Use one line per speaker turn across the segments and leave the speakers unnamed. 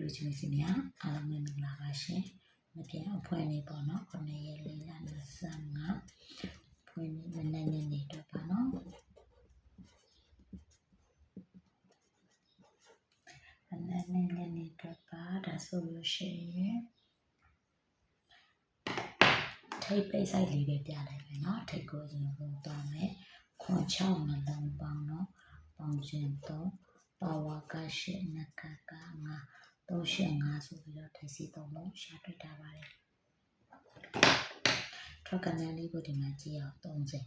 လူချင်းစီများအားလုံးပဲမင်္ဂလာပါရှင်။မပြန်အဖွဲနေပေါ့နော်9ရက်လေးလ25ဖွင့်နေမနေ့နေ့နေတော့ပါနော်။မနေ့နေ့နေ့နေတော့ပါဒါဆိုလို့ရှိရင်ထိပ်ပိတ်ဆိုင်လေးပဲပြလိုက်မယ်နော်ထိပ်ကိုရင်ပုံသွားမယ်ခွန်6နှလုံးပေါင်းနော်ပေါင်းခြင်း3ပါဝါကရှိနကကငါ 385ဆိုပြီးတော့ထိပ်စီ3လုံးရှာတွေ့တာပါတယ်ထွက်ကနေလေးကိုဒီမှာကြည့်အောင်30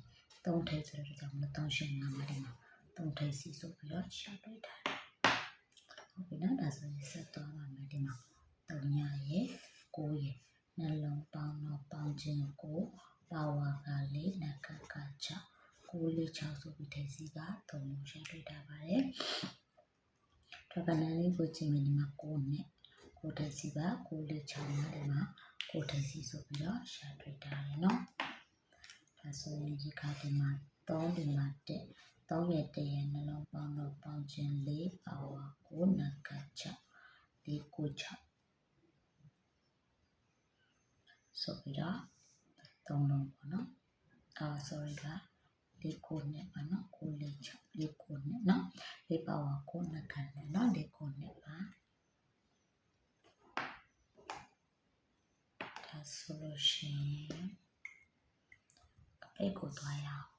3ထိပ်ဆိုတော့ကြောင့်မလို့385မှာဒီမှာ3ထိပ်စီဆိုပြီးတော့ရှာတွေ့တာဟုတ်ပြီနော်ဒါဆိုရင်ဆက်သွားပါမယ်ဒီမှာ3ညရဲ့9ရဲ့နှလုံးပေါင်းတော့ပေါင်းခြင်းကိုပါဝါကလေးနကက6 9လေး6ဆိုပြီးထိပ်စီက3လုံးရှာတွေ့တာပါတယ် ထွက်ကနေလေးကိုကြည့်မယ်ဒီမှာ9နဲ့ကိုထိပ်စီက9လေး6မှာဒီမှာကိုထိပ်စီဆိုပြီးတော့ရှာတွေ့တာရယ်နော်ဒါဆိုရင်ဒီခါဒီမှာ3ဒီမှာတက်3ရဲ့တရဲ့နှလုံးပေါင်းတော့ပေါင်းခြင်း4ပါဝါ9နက6 4 9 6ဆိုပြီးတော့3လုံးပေါ့နော်အာ sorry က လေးကိုနဲ့ပါနော်ကိုလေး6လေးကိုနဲ့နော်လေးပါဝါ9နကနဲ့နော်လေးကိုနဲ့ပါဒါဆိုလို့ရှိရင်အပိတ်ကိုသွားရအောင်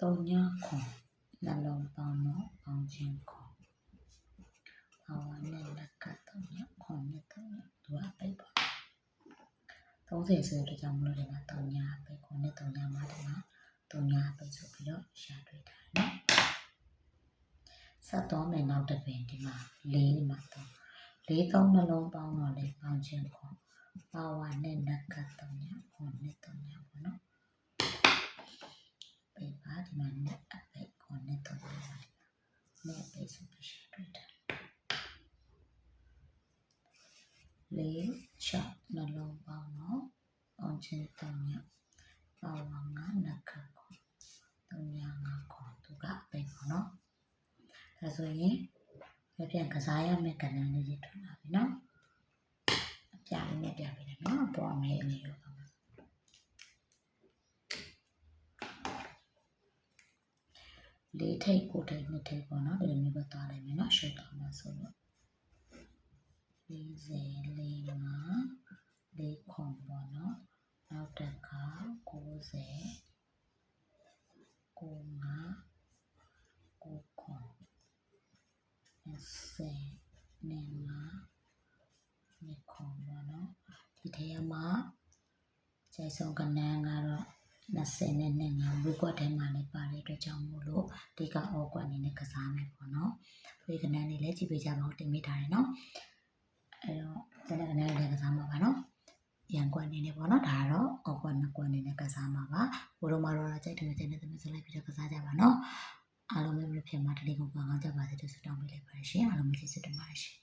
တုံညာခွန်နှလုံးပေါင်းတော့ပေါင်းခြင်းခွန် 30ဆိုတဲ့ကြောင့်မလို့ဒီမှာတုံညာပိတ်ခွန်နဲ့တုံညာမှာဒီမှာတုံညာပိတ်ဆိုပြီးတော့ရှာတွေ့တာနော်ဆက်တော့မယ်နောက်တစ်ပင်ဒီမှာ၄ဒီမှာတော့၄သုံးနှလုံးပေါင်းတော့လေပေါင်းခြင်းခွန်ဘာဝနဲ့လက်ကတုံညာခွန်နဲ့တုံညာပေါ့နော်ပေပါဒီမှာနဲ့အပိတ်ကိုနဲ့တော့ပါတယ်နဲ့ပိတ်ဆိုပြီးရှာ တွေ့တာလေးချနှလုံးပေါင်းတော့အောင်ချင်းတုံညပါဝါငါနခခေါတုံညာငါခေါသူကအပိတ်ပေါ့နော်ဒါဆိုရင်ပြပြန်ကစားရမယ့်ကဏ္ဍလေးတွေထွက်လာပြီနော်အပြလေးနဲ့ပြပေးတယ်နော်ပေါ်မယ်အနေရောပါလေးထိတ်ကိုထိတ်နှစ်ထိတ်ပေါ့နော်ဒီလိုမျိုးပဲသွားလိုက်မယ်နော်ရှုပ်သွားမှာဆိုလို့40 45လေးခွန်ပေါ့နော်နောက်တစ်ခါ90 95 9ခွန် 20နဲ့5နှစ်ခွန်ပေါ့နော်ဒီထဲမှာကျိုင်ဆုံးကနန်းကတော့20နဲ့နဲ့ငါဝီကွက်ထဲမှာလည်းပါတဲ့အတွက်ကြောင့်မို့လို့ဒီကအော်ကွက်အနေနဲ့ကစားမယ်ပေါ့နော်ဝီကနန်းလေးလည်းကြည့်ပေးကြပါဦးတင်မိထားတယ်နော်အဲတော့ဇလကနန်းလေးလည်းကစားမှာပါနော်ရန်ကွက်အနေနဲ့ပေါ့နော်ဒါကတော့အော်ကွက်နှစ်ကွက်အနေနဲ့ကစားမှာပါဘိုးတို့မတော်တော့ကြိုက်တယ်ကြိုက်တယ်သမီးစလိုက်ပြီးတော့ကစားကြပါနော်အားလုံးပဲမ ဖြစ်မှာတလေးကိုကောင်းကောင်းကြပါစေလို့ဆုတောင်းပေးလိုက်ပါရှင်အားလုံးပဲကျေးဇူးတင်ပါတယ်ရှင်